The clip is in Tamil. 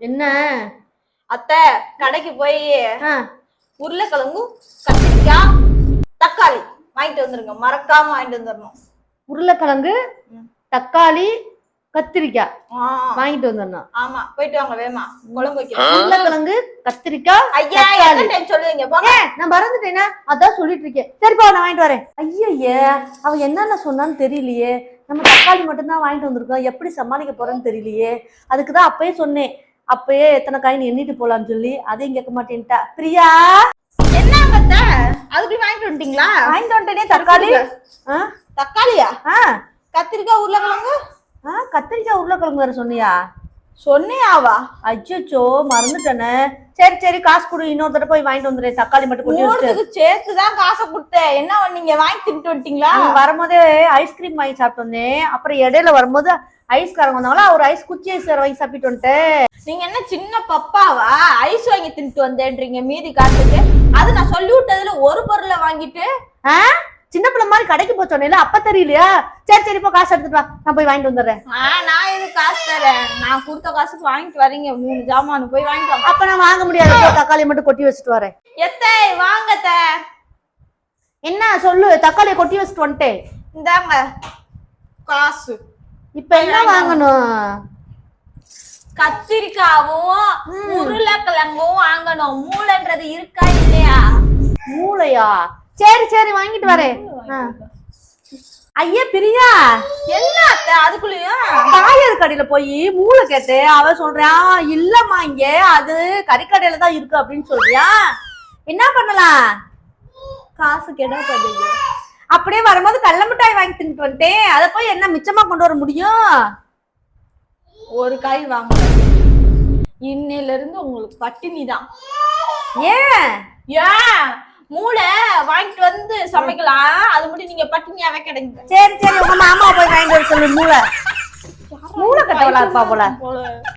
என்ன? அத்தை கடைக்கு போய் ஆ, உருளைக்கிழங்கும் கத்திரிக்காய் தக்காளி வாங்கிட்டு வந்துருங்க. மறக்காம வாங்கிட்டு வந்துடணும் உருளைக்கிழங்கு. தக்காளி கத்திரிக்காய் ஆ, வாங்கிட்டு வந்துடணும் ஆமா போயிட்டு வாங்க வேமா. குழம்பு உருளைக்கிழங்கு கத்திரிக்காய் ஐயா டைம் சொல்லுவீங்க? போங்க. நான் மறந்துட்டேனா? அதான் சொல்லிட்டு இருக்கேன். சரிப்பா நான் வாங்கிட்டு வரேன். ஐயய்யே அவ என்னென்ன சொன்னான்னு தெரியலையே. நம்ம தக்காளி மட்டும்தான் வாங்கிட்டு வந்திருக்கோம். எப்படி சமாளிக்க போறோன்னு தெரியலையே. அதுக்கு தான் அப்பயே சொன்னேன். அப்பயே எத்தனை காயின் எண்ணிட்டு போலாம்னு சொல்லி அதையும் கேட்க மாட்டேன்ட்டா. பிரியா? என்னங்க அத்தை? அதுக்குள்ள வாங்கிட்டு வந்துட்டீங்களா? வாங்கிட்டு வந்துட்டேனே தக்காளி. தக்காளியா? கத்திரிக்காய் உருளைக்கிழங்கு? கத்திரிக்காய் உருளைக்கிழங்கு வேற சொன்னியா? சொன்னியாவா? அச்சோ மறந்துட்டேனே. சரி சரி காசு கொடு. இன்னொரு தடவை போய் வாங்கிட்டு வந்துடுறேன். தக்காளி மட்டும் மூணுத்துக்கு சேர்த்து தான் காசை கொடுத்தேன். என்ன நீங்க வாங்கி தின்ட்டு வந்துட்டீங்களா? வரும்போதே ஐஸ்கிரீம் வாங்கி சாப்பிட்டு வந்தேன். அப்புறம் இடையில வரும்போது ஐஸ்காரங்க வந்தாங்களா? ஒரு ஐஸ் குச்சி ஐஸ் வாங்கி சாப்பிட்டு வந்துட்டேன். நீங்க என்ன சின்ன பப்பாவா? ஐஸ் வாங்கி தின்ட்டு வந்தேன்றீங்க. மீதி காசுக்கு. அது நான் சொல்லி விட்டதுல ஒரு பொருளை வாங்கிட்டு ஆ? சின்ன பிள்ளை மாதிரி கடைக்கு போய் சொன்னேன்ல அப்ப தெரியலையா? சரி சரி இப்போ காசு எடுத்துட்டு வா. நான் போய் வாங்கிட்டு வந்துடுறேன். நான் இது காசு தரேன்? நான் கொடுத்த காசுக்கு வாங்கிட்டு வரீங்க. மூணு ஜாமான் போய் வாங்கிட்டு வாங்க. அப்ப நான் வாங்க முடியாது. தக்காளி மட்டும் கொட்டி வச்சுட்டு வரேன். எத்தை வாங்க அத்தை. என்ன சொல்லு. தக்காளியை கொட்டி வச்சுட்டு வந்துட்டேன். இந்தாங்க. காசு. இப்ப என்ன வாங்கணும்? கத்திரிக்காவும் உருளைக்கிழங்கும் வாங்கணும். மூளைன்றது இருக்கா இல்லையா? மூளையா? சரி சரி வாங்கிட்டு வரேன். ஐயா பிரியா. என்ன அதுக்குள்ளயும் காய்கறி கடையில போய் மூளை கேட்டு அவ சொல்றான் இல்லம்மா இங்க அது கறிக்கடையில தான் இருக்கு அப்படின்னு சொல்றியா? என்ன பண்ணலாம்? காசு கெட பண்ணுது அப்படியே வரும்போது கடல மிட்டாய் வாங்கி தின்ட்டு வந்துட்டேன். அதை போய் என்ன மிச்சமா கொண்டு வர முடியும்? ஒரு காய் வாங்க. இன்னையில இருந்து உங்களுக்கு பட்டினி தான். ஏன்? ஏன்? மூளை வாங்கிட்டு வந்து சமைக்கலாம். அது மட்டும் நீங்க பட்டினியாவே கிடைங்க. சரி சரி உங்க மாமா போய் வாங்கிட்டு வர சொல்லு மூளை. மூளை கட்டவளா இருப்பா போல. போல.